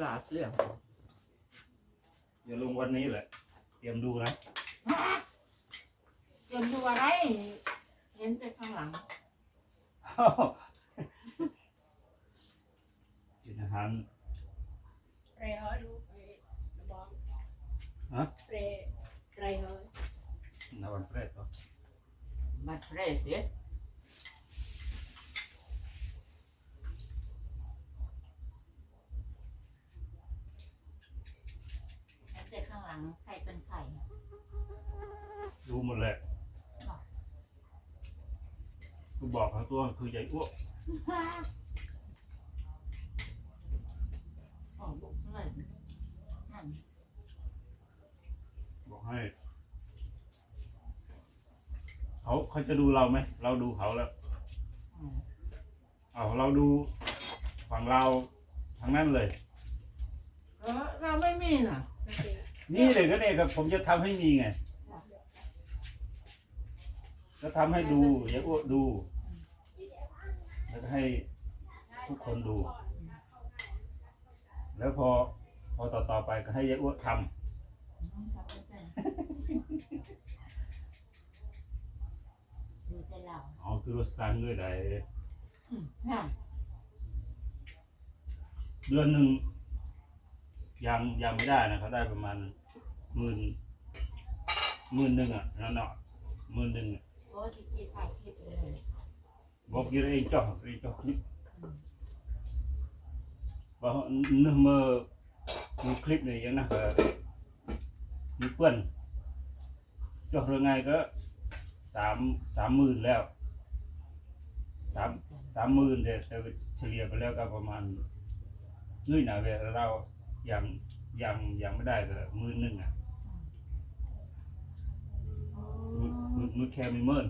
หลาเสียงเดี๋ยวลงวันนี้แหละ เตรียมดูนะเตรียมดูอะไร เห็นแต่ข้างหลัง กินอาหาร เรย์ฮอดูเรย์บอมฮะ เรย์เรย์ฮอในวันแรกก็มันเฟรชเด้เนแต่ข้างหลังใครเป็นใครดูหมดแหละกูบอกเขาตัวคือใหญ่อ้วกโอ้บุกเงินนั่นบอกให้ เขาเขาจะดูเราไหม เราดูเขาแล้ว อืมเอาเราดูฝั่งเราทางนั้นเลย เออเราไม่มีน่ะโอเค นี่เลยก็เนี่ยครับผมจะทำให้มีไง ก็ทำให้ดูอย่าอ้วกดู แล้วก็ให้ทุกคนดู แล้วพอพอต่อต่อไปก็ให้ยายอ้วทน้องชอบเป็นดูแต่เราำอ๋อคือรถสตาร์ทเงื่อนใดอืมนั่นเดือนหนึ่ง ยังยังไม่ได้นะเขาได้ประมาณหมื่นหมื่นหนึ่งอะนั่นเนาะหมื่นหนึ่งอะโอ้ที่ที่ถ่ายคลิปเลยบอกกี่เองจ่อเองจ่อคลิปบอกนึกเมื่อดูคลิปเนี่ยยังนะก็มีเพื่อนจ่อเรื่องไงก็สามสามหมื่นแล้วสามสามหมื่นแต่แต่เฉลี่ยไปแล้วก็ประมาณนี่นะเวลาเรา ยังยังยังไม่ได้ก็หมื่นหนึ่งอะโอ้มือมือแค่ไม่เมิน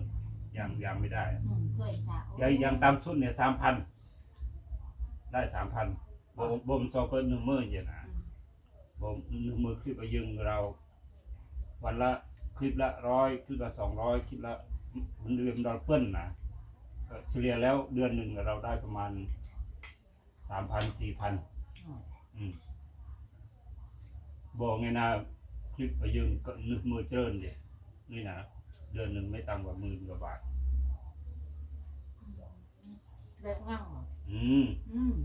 ยังยังไม่ได้อืมเคยจ้ะโอ้ยังยังตามทุนเนี่ยสามพันได้สามพันบ่บ่มซอก็หนึ่งหมื่นอย่างนะบ่มหนึ่งมือคลิปไปยึงเรา วันละคลิปละร้อยคลิปละสองร้อยคลิปละมันเดือนดอลเปิ้ลนะก็เฉลี่ยแล้วเดือนหนึ่งเราได้ประมาณสามพันสี่พันอืม บอกไงนะคลิปไปยึงก็นึกมือเจริญเดียนี่นะเดือนหนึ่งไม่ต่ำกว่าหมื่นกว่าบาทแบบงั้งเหรออืม อืม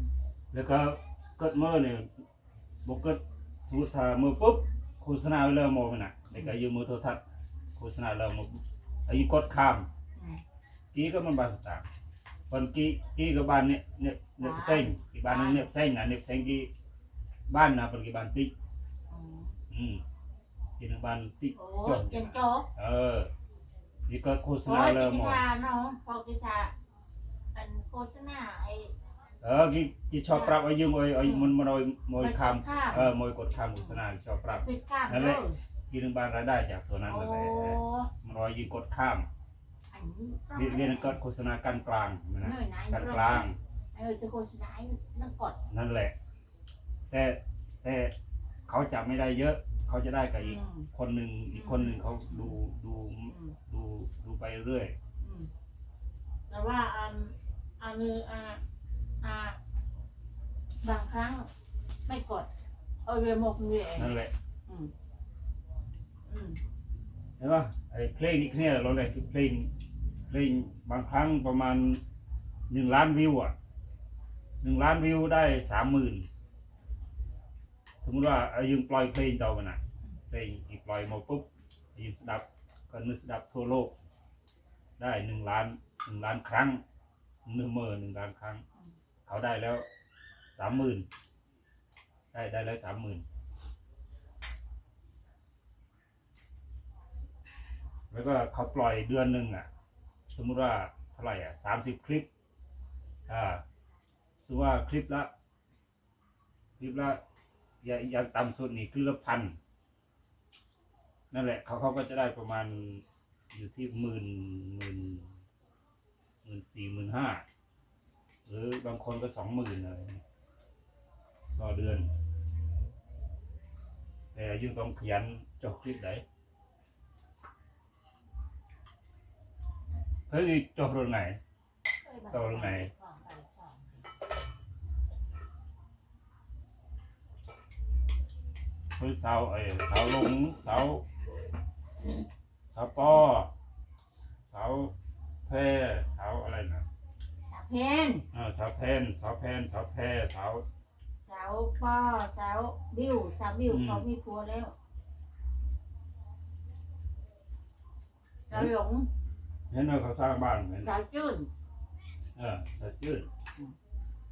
แล้วก็เกิดเมื่อเนี่ยบกเกิดสมมติถ้าเมื่อปุ๊บโฆษณาเริ่มมองมันนะในการยืมมือโทรทัศน์โฆษณาเริ่มมองอายุกดข้ามอืมกี้ก็มันบาสตางค์วันกี้กี้ก็บ้านเนี่ยเนี่ยเนี่ยเส้นกี่บ้านนึงเนี่ยเส้นนะเนี่ยเส้นกี้บ้านนะเป็นกี่บ้านติ๊ก อืมอืมกี่หนึ่งบ้านติ๊กโอ้ยเป็นโจ๊กเออ นี่ก็โฆษโอ้ณายเริ่มกิมองชาเนาะพอกิชาอันโฆษณาไอ้ เออกี้กี้ชอบปรับอายุมอยอายุมันมันมอยมอยข้ามข้ามเออมอยกดข้ามโฆษณาชอบปรับปิดข้ามนั่นเลแหละยกี่หนึ่งบ้านรายได้จากตัวนั้นโอ้นั่นแหละมันรอยยิงกดข้ามอันนี้ต้องเรียนเรียนก็โฆษณาการกลางนะเนื่อยไหนการกลางเออจะโฆษณาไอ้นั่งกดนั่นแหละ แต่แต่เขาจะไม่ได้เยอะ เขาจะได้กับอีกอืมคนหนึ่งอีกคนหนึ่งเขาดูดูอืมดูดูไปเรื่อยอืมแต่ว่าอันอันนี้อ่าอ่าบางครั้งไม่กดเอาเวหมกเวียนั่นแหละอืมอืมเห็นปะไอ้เพลงนี่เนี่ยเราเลยคือเพลงเพลงบางครั้งประมาณหนึ่งล้านวิวอะหนึ่งล้านวิวได้สามหมื่นสมมติว่าเอายิงปล่อยเพลงต่อกันนะ เพลงอีกปล่อยมาปุ๊บยิงสดับก็นึกสดับทั่วโลก ได้หนึ่งล้านหนึ่งล้านครั้งหนึ่งหมื่นหนึ่งล้านครั้ง เขาได้แล้วสามหมื่นได้ได้แล้วสามหมื่นแล้วก็เขาปล่อยเดือนหนึ่งอะ สมมุติว่าเท่าไหร่อะสามสิบคลิปอ่าสมมติว่าคลิปละคลิปละอย่างอย่างต่ำสุดนี่คลิปละพัน นั่นแหละเขาเขาก็จะได้ประมาณอยู่ที่หมื่นหมื่นหมื่นสี่หมื่นห้าหรือบางคนก็สองหมื่นเลยต่อเดือน แต่ยังต้องขยันจาะคลิปไหนเฮ้ยจาะรุ่นไหนตรงไหนสองไปสองคือเสาไอ้เสาลงเสา เสาปอเสาแพร่เสาอะไรนะเพนเออเสาแพนเสาแพนเสาแพร่เสาสาวป้อสาวบิวสาวบิวอืมเขามีผัวแล้วสาวหลงเห็นว่าเขาสร้างบ้านเห็นสาวจื้นเออเสาจืด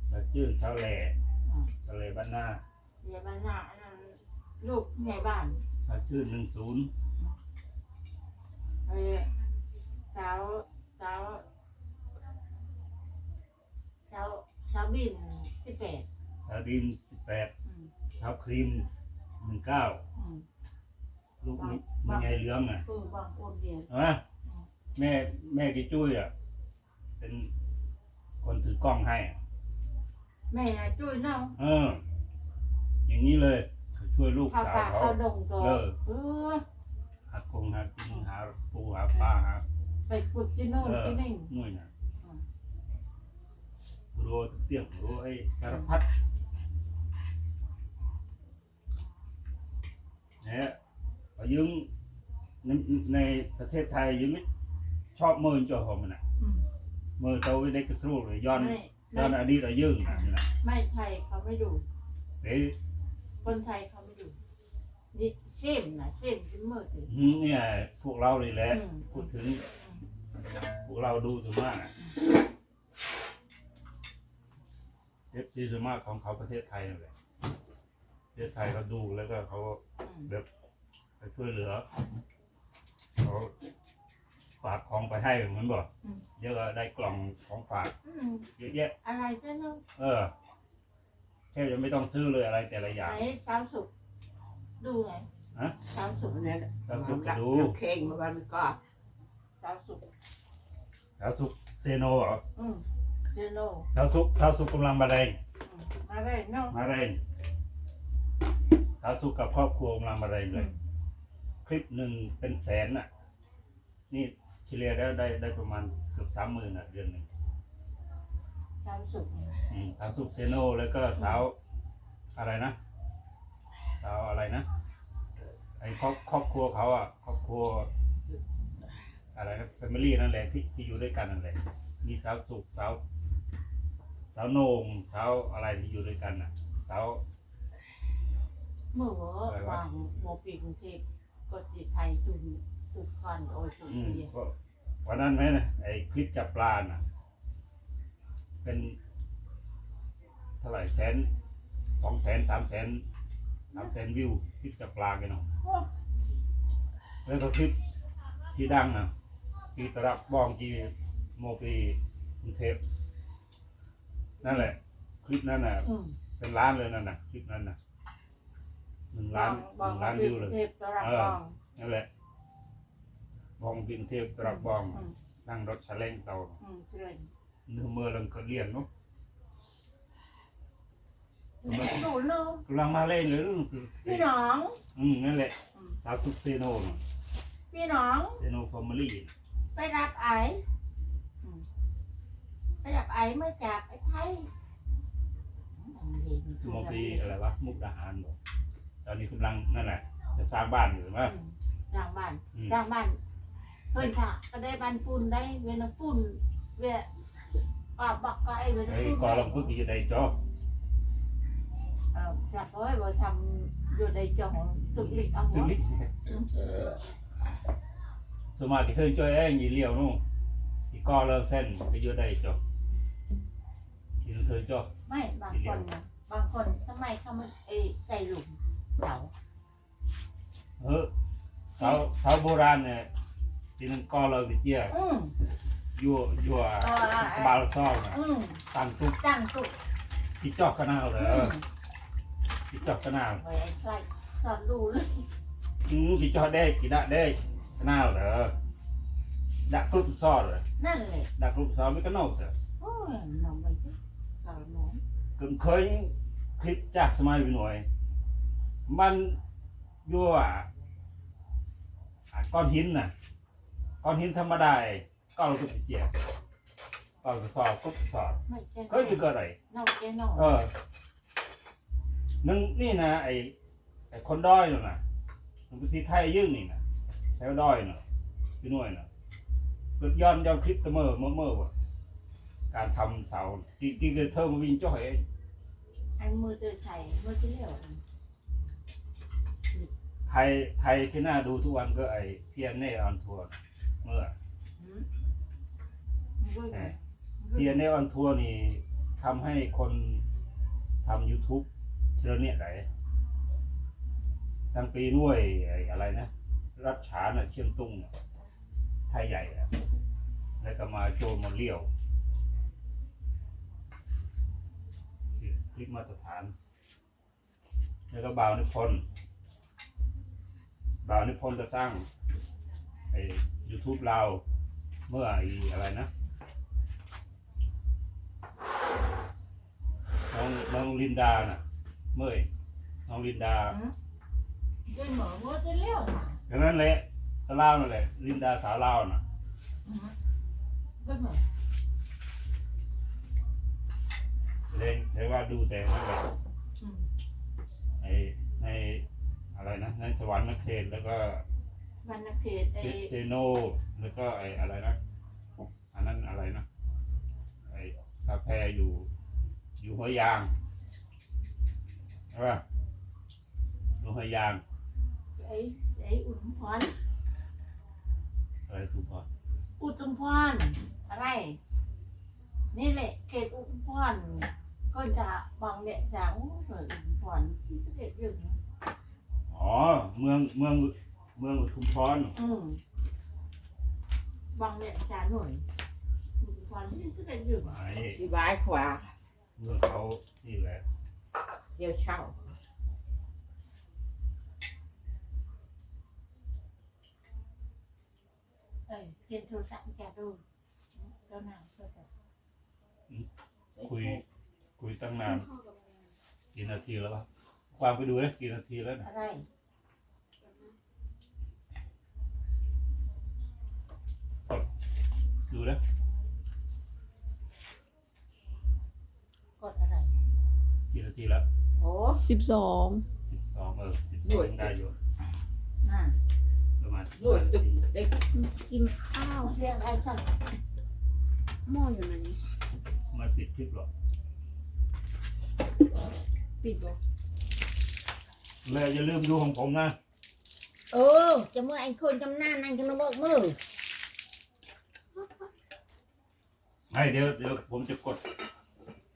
เสาจืดเสาแหล่เสาแหล่บ้านหน้าเดี๋ยวมันน่ะอันนั้นลูกในบ้านเสาจืดหนึ่งศูนย์ เออสาวสาวสาวสาวบินสิบแปดเสาดินสิบแปดสาครีมหนึ่งเก้าลูกนี่มีไงเหลืองอะคือบางคนเดียวฮะแม่แม่กิจุ้ยอะเป็นคนถือกล้องให้ แม่น่ะจุ้ยเน้องเออ อย่างนี้เลยช่วยลูกสาวเขาเขาดงตัวเออ หาคงหากินหาปูหาปลาหาไปขุดที่โน่นเออที่นี่หน่วยน่ะอืมรัวเตี้ยงรัวไอ้สารพัดเนี่ยเอายึงในในประเทศไทยยึงไม่ชอบมือเจ้าของมันอะอืมมือโตไว้ได้กระสู้เลยย้อนไม่ย้อนไม่อดีตเอายึงน่ะนี่นะไม่ไทยเขาไม่ดูเอ้ยคนไทยเขาไม่ดูนี่ เส้นนะเส้นเป็นมือถืออืมเนี่ยพวกเราเลยแหละอืมพูดถึง พวกเราดูส่วนมากเอฟซีส่วนมากของเขาประเทศไทยนั่นแหละประเทศไทยเขาดูแล้วก็เขาอืมแบบไปช่วยเหลือเขาฝากของไปให้เหมือนบอกเยอะก็ได้กล่องของฝากอืมเยอะแยะ อะไรซะเนาะเออแค่จะไม่ต้องซื้อเลยอะไรแต่ละอย่างไหนสาวสุกดูไง ฮะสาวสุกเนี่ยแล้วสุกจะดูลูกเข่งมาวันก็สาวสุกสาวสุกเซโนเหรออืมเจโนสาวสุกสาวสุกกำลังมาแรงอืมมาเลยเนาะมาแรงสาวสุกกับครอบครัวกำลังมาแรงเลย คลิปหนึ่งเป็นแสนน่ะ นี่เฉลี่ยแล้วได้ได้ประมาณเกือบสามหมื่นอะเดือนหนึ่งสาวสุกอืมสาวสุกเซโนแล้วก็สาวอะไรนะสาวอะไรนะ ไอ้ครอบครอบครัวเขาอะครอบครัว อะไรนะแฟมิลี่นั่นแหละที่ที่อยู่ด้วยกันนั่นแหละมีสาวสุกสาวสาวโหนงสาวอะไรที่อยู่ด้วยกันน่ะสาวเมื่อวางโมปีกรุงเทพก็ติดไทยจุนตุกกันโอ้ยตุกอืมเดียวก็วันนั้นไหมนะไอ้คลิปจับปลาน่ะ เป็นเท่าไหร่แสนสองแสนสามแสน สามแสนวิวคลิปจับปลากันเนาะแล้วก็คลิปที่ดังนะที่ตรักบ้องที่โมปีกรุงเทพนั่นแหละ คลิปนั้นน่ะอืมเป็นล้านเลยนั่นน่ะ คลิปนั้นน่ะหนึ่งล้านหบางนึ่งบาล้างนปีวิวกเลรุยงเทพตรักบองนั่นแหละ บองบินเทพตรักบองอืมนั่งรถชาเล้งเตาอืมเชื่อเนื้อมือลังก็เลี้ยงเนาะ หนูเนาะกำลังมาเล่นเลยนู่นคือพี่น้อง อืมนั่นแหละอืมสาวสุกเซโนน่ะพี่น้อง เซโนฟอร์มาลี่ไปรับไอ้อืมไปรับไอ้มาจากไอ้ไทยโมปีอะไรวะมุกดาหารบอกตอนนี้กำลังนั่นแหละจะสร้างบ้านอยู่ไหมอืมจ้างบ้านอืมจ้างบ้านเพิ่นค่ะก็ได้บ้านปูนได้เวนปูนเวะปาบักไก่เวนไอ้ปูนกอลังพึกจะได้จอ บเออจากเอ้ยว่าทำอยู่ในจองตึกเล็กเอาหัถึวงนิดสวนมากที่เธอช่วยเองยีเลี้ยวนู่นที่กอเลิกเส้นก็อยู่ได้จอบที่เธอจอบไม่บางคนนะบางคนทำไมเขาไม่เอยใส่หลุมเสาเออเสาเสาโบราณเนี่ยที่นั่นกอเลิกไปเจียอืมยั่วยั่วเออเออเออบาลซอกน่ะอืมตั้งตุ๊กตั้งตุกที่จอกกระนาวเลยอืม ที่จอกกระนาวไว้ไอ้ใครสอนดูเลยอืมที่จอกได้กี่ดะได้กระนาวเหรอดักกรุ๊ปซอดเลยนั่นแหละดักกรุ๊ปซอดไม่ก็นอกเถอะโอ้ยน้องไปสิสอนน้องกึ่งเคยคลิปจากสมัยไปหน่อยมันยั่วอะก้อนหินน่ะก้อนหินธรรมดาไอ้ก้อนกรุ๊ปเจียก้อนกระสอบกรุ๊ปซอดไม่ใช่ก็อยู่ก็ไรน้องแกน้องเออ นึงนี่นะไอ้แต่คนด้อยน่ะนะมันเป็นที่ไทยยื่นนี่นะแถวด้อยน่ะพี่หน่วยน่ะเกิดย้อนย้อนคลิปเสมอเมื่อเมื่อว่ะการทำเสาจริงๆเลยเธอมาวิ่งจ้อยเองไอ้มือเตอใส่มือจะเลี้ยวไทยไทยที่น่าดูทุกวันก็ไอเพียนเน่ออนทัวร์เมื่อเพียนเน่ออนทัวร์นี่ทำให้คนทำ YouTube เดือนเนี้ยไหนทั้งปีด้วยอะไรนะ รัชฉานะเชียงตุงไทยใหญ่แล้วก็มาโจมมาเลี้ยวคลิปมาตรฐาน แล้วก็บาวนิพนธ์บาวนิพนธ์จะสร้างไอ้ YouTube เราเมื่อไอ้อะไรนะน้องน้องลินดาน่ะ เมื่อยน้องลินดาด้วยหมอมือจะเลี้ยวดังนั้นแหละสาวลาวนั่นแหละลินดาสาวลาวน่ะด้วยหมอเลยแต่ว่าดูแต่นั่นแหละไอ้ในอะไรนะในสวรรค์นครเขตแล้วก็วันนักเทศไอ้เซเซโนแล้วก็ไอ้อะไรนะอันนั้นอะไรนะไอ้กาแฟอยู่อยู่หัวยางใช่ป่ะอยู่หัวยางไอ้ไอ้อุดมพรอะไรถูกป่ะอุดมพรอะไร นี่แหละเขตอุดมพรก็จะบางเนี่ยจะโอ้เกิดอุดมพรที่สเด็จอยู่อ๋อ เมืองเมืองเมืองอุทุมพรอืมบางเนี่ยจะหน่วยอุดมพรที่สเด็จอยู่ไอ้ที่บายขวาเมืองเขานี่แหละ เดี๋ยวเช่าเอ้ยเรียนโทรศัพท์จะดูเจ้านางก็จะคุย คุยตั้งนาน กี่นาทีแล้ววะความไปดูเลยกี่นาทีแล้วนะอะไรดูแล้วกดอะไรกี่นาทีแล้ว โอ้สิบสองสิบสองเออสิบสองได้อยู่น่ะประมาณด้วยตึกเด็กกินข้าวเรียกอะไรสั่งหม้ออยู่ไหนไมาปิดคลิปหรอกปิดบ่เลยอย่าลืมดูของผมนะ เออจะเมื่อไอ้คนจำหน้านั่งจะมาบอกมือไอ้เดี๋ยวเดี๋ยวผมจะกด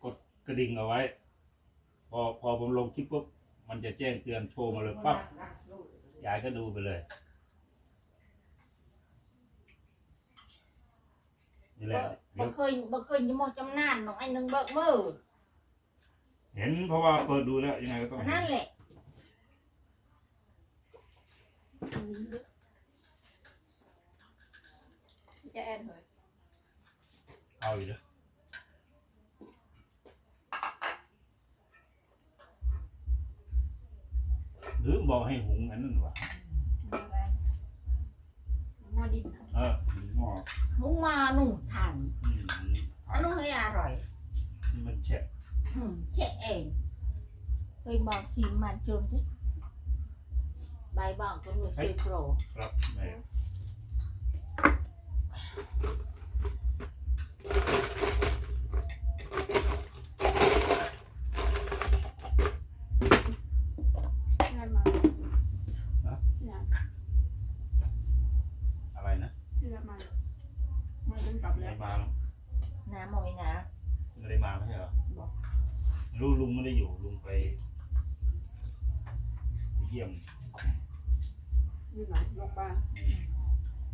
กดกระดิ่งเอาไว้ พอพอผมลงคลิปปุ๊บมันจะแจ้งเตือนโทรมาเลยปั๊บยายก็ดูไปเลยนี่แหละเดี๋บ่ยวเคยบ่เคยจะมองจำหน้าน้องไอ้นึงเบิกมือเห็นเพราะว่าเปิดดูแล้วยังไงก็ต้องเห็นั่นนแหละจะแอนเหรอเอาอยู่แล้ว หรือบอกให้หุงอันนั้นวะหม้อดินเออหม้อมุงมาหนุ่มทานอืมอันนู้นให้อร่อยมันแฉะอืมแค่เองเคยบอกชิมมันจนที่ใบายบ้างก็มีเคยโปร ครับแม่ ที่นั่นมาที่นั่น อะไรนะ ที่นั่นมามาเดินกลับ ไม่ แล้ ได้ ว มาหรอก น้ำมอยนะ ไม่ได้มาไม่ใช่เหรอ บอก ลูกลุงไม่ได้อยู่ลุงไปไปเยี่ยม อยู่ไหนโรงพยาบาล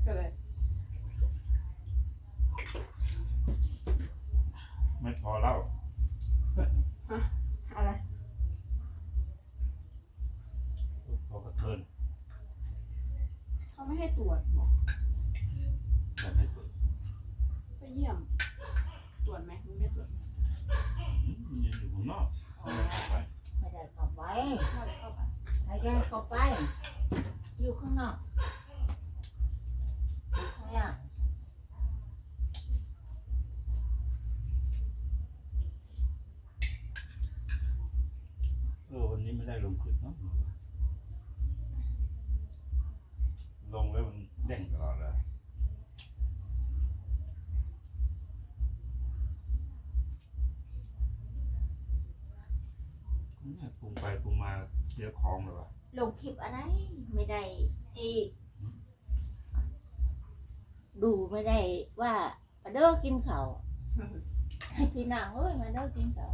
ก็เลย อยู่ข้างนอกข้งล่าเออวันนี้ไม่ได้ลงขึ้นเนาะลงแล้วมันเด้งตลอดเลยปรุงไปปรุงมาเสียของเลยว่ะ ลงคลิปอะไร ไม่ได้อีดูไม่ได้ว่ามาเด้อกินข้าวให้พี่นางเอ้ยมาเด้อกินข้าว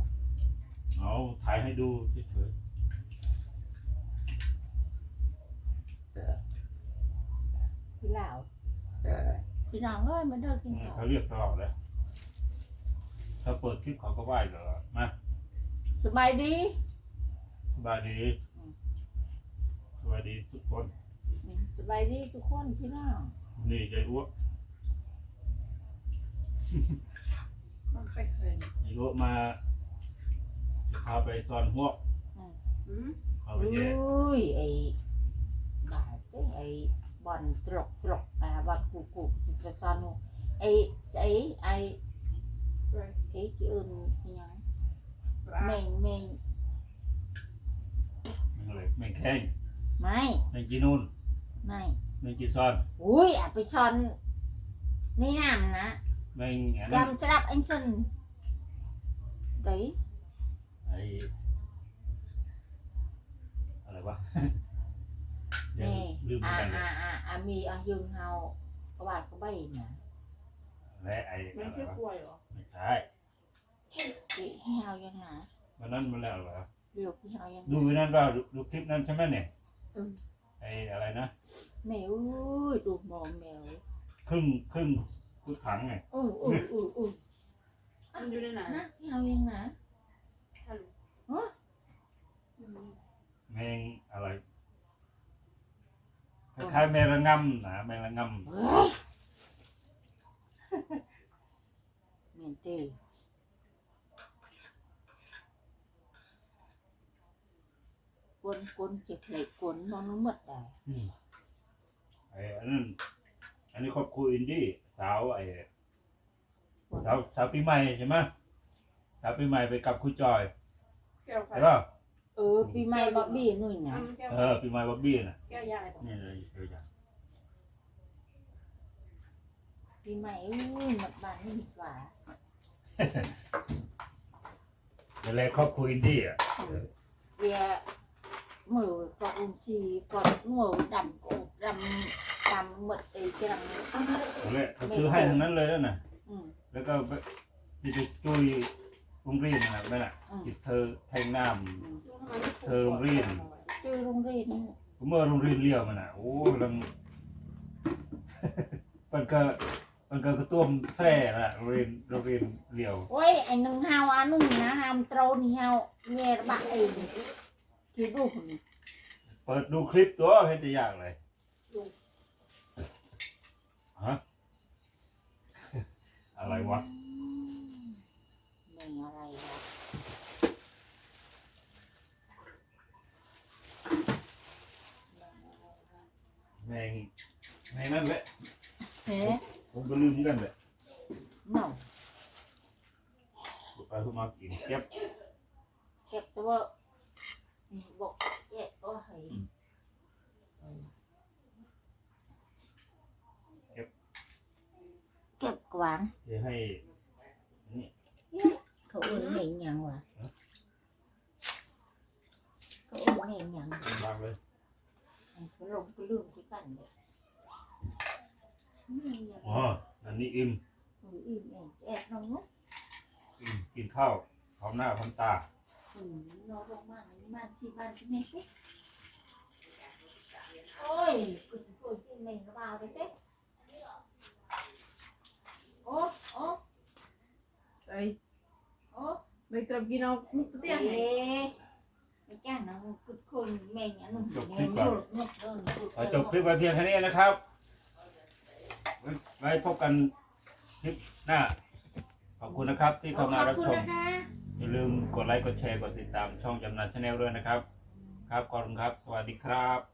เอาถ่ายให้ดูเฉยพี่ลาวพี่นางเอ้ยมาเด้อกินๆข้าวเขาเรียกตลอดเลยถ้าเปิดคลิปเขาก็ไหว้ตลอดมาสบายดี สบายดี สบายดีทุกคนสบายดีทุกคนพี่น้องนี่ยายอ้วกมันไปเคยยายอ้วกมาจะพาไปซอนหัวกอืมเอาไปอุ้แย่ยไอ้บาดเจ้ไอ้บอลตรกตรกอ่าบักกูกูจะซอนไอ้ไอ้ไอ้ ไป ไอ้กี่อื่นอิหยัง ปลา แมงแมง แม่งอะไรแม่งแข้ง ไม่ แม่งจีนูน ไม่ แม่งจี ซอนอุ้ยอะไปชอนนี่น้ำนะแม่งอันนั้นจำสลับอันชน đấy ไอ้อะไรวะเดี๋ยว nè ลืมเหมือน à กันเลย à à à mì ở dương hào các bạn có bay nè และไอ้ไม่อะไรใช่วะกล้วยเหรอไม่ใช่ chị heo dân hả วันนั้นมาแล้วเหรอ điều cái heo dân ดูนั้นว่าดูดูคลิปนั้นใช่ไหมเนี่ย อืม ไอ้อะไรนะ mèo ơi đồ mồm mèo ครึ่งครึ่งกุดถังไง ừ ừ ừ ừ มันอยู่ในไหน hả heo dân hả อืมแมงอะไรคล้ายๆแมงระงำนะแมงระง Ôi. miền tì cuốn cuốn chỉ lấy cuốn nó nó mật à ำอืมไอ้อันนั้นอันนี้ครอบครัวอินดี้สาวไอ้สาวสาวปีใหม่ใช่ไหมสาวปีใหม่ไปกับคุณจอยแก้วใครใช่ป่ะ ừ vì mày bọ bì nuôi อัน nè นั้นแก้วเออปีใหม่บ๊อบบี้น่ะแก้วยายบอกนี่เลยเดี๋ยวจะ vì mày ơi mặt bàn nó bị quả เดี๋ยวแรกครอบครัวอินดี้อะ vì mở có ôm xì còn mở đầm cổ đầm đầm mật ấy cái đầm เดี๋ยวแรกเขาซื้อให้ทั้งนั้นเลยแล้วน่ะ ừ แล้วก็ไปที่ไปจุยโรงเรียนนะนั่นน่ะ ừ ที่เธอแทงน้เทอมเรียน chứ không riêng ำเมื่อโรงเรียนเลี้ยวมันอะโอ้ลัง มันก็มันก็กระตุ้มแส่น่ะโรงเรียนโรงเรียนเลี้ยว ôi anh đừng hao ăn đừng ná ham trâu đi hao nghe bạn ấy thì đủ เปิดดูคลิปตัวเห็นจะยากเลยฮะอะไรวะ mình ở đây là แมงแมงนั่นแหละ thế ผมก็ลืมเหมือนกันแหละ nào ไปพูดมากินเก็บ kẹp cho vợ Ừ, bộ kẹp có thấy Ừ. Kẹp. kẹp quán เดี๋ยวให้ cậu ơi nhẹ nhàng quá cậu ơi nhẹ nhàng วางเลย cái lồng cái lương cái cảnh đấy nhẹ nhàng อ๋ออันนี้อิ่ม ừ im này kẹp nó ngốc อิ่มกินข้าวพร้อมหน้าพร้อมตา อืมน้อบ้านโอ้ยคุณปู่ที่แม่ก็มาไปเต้โอ้โอ้ Ay, โอ้ may ำกีฬ puti ยว ah. เอ๊ะไม่จ้างนะคุณคนแม่เนุ่มเนี่ยหนุ่มยเหนุ่จบคลิปไปเพียงแค่นี้นะครับไว้พบกันคลิปหน้า ขอบคุณนะครับที่เข้ามารับชม นะคะ อย่าลืมกดไลค์กดแชร์กดติดตามช่องจำนันชาแนลด้วยนะครับ ครับขอบคุณครับ สวัสดีครับ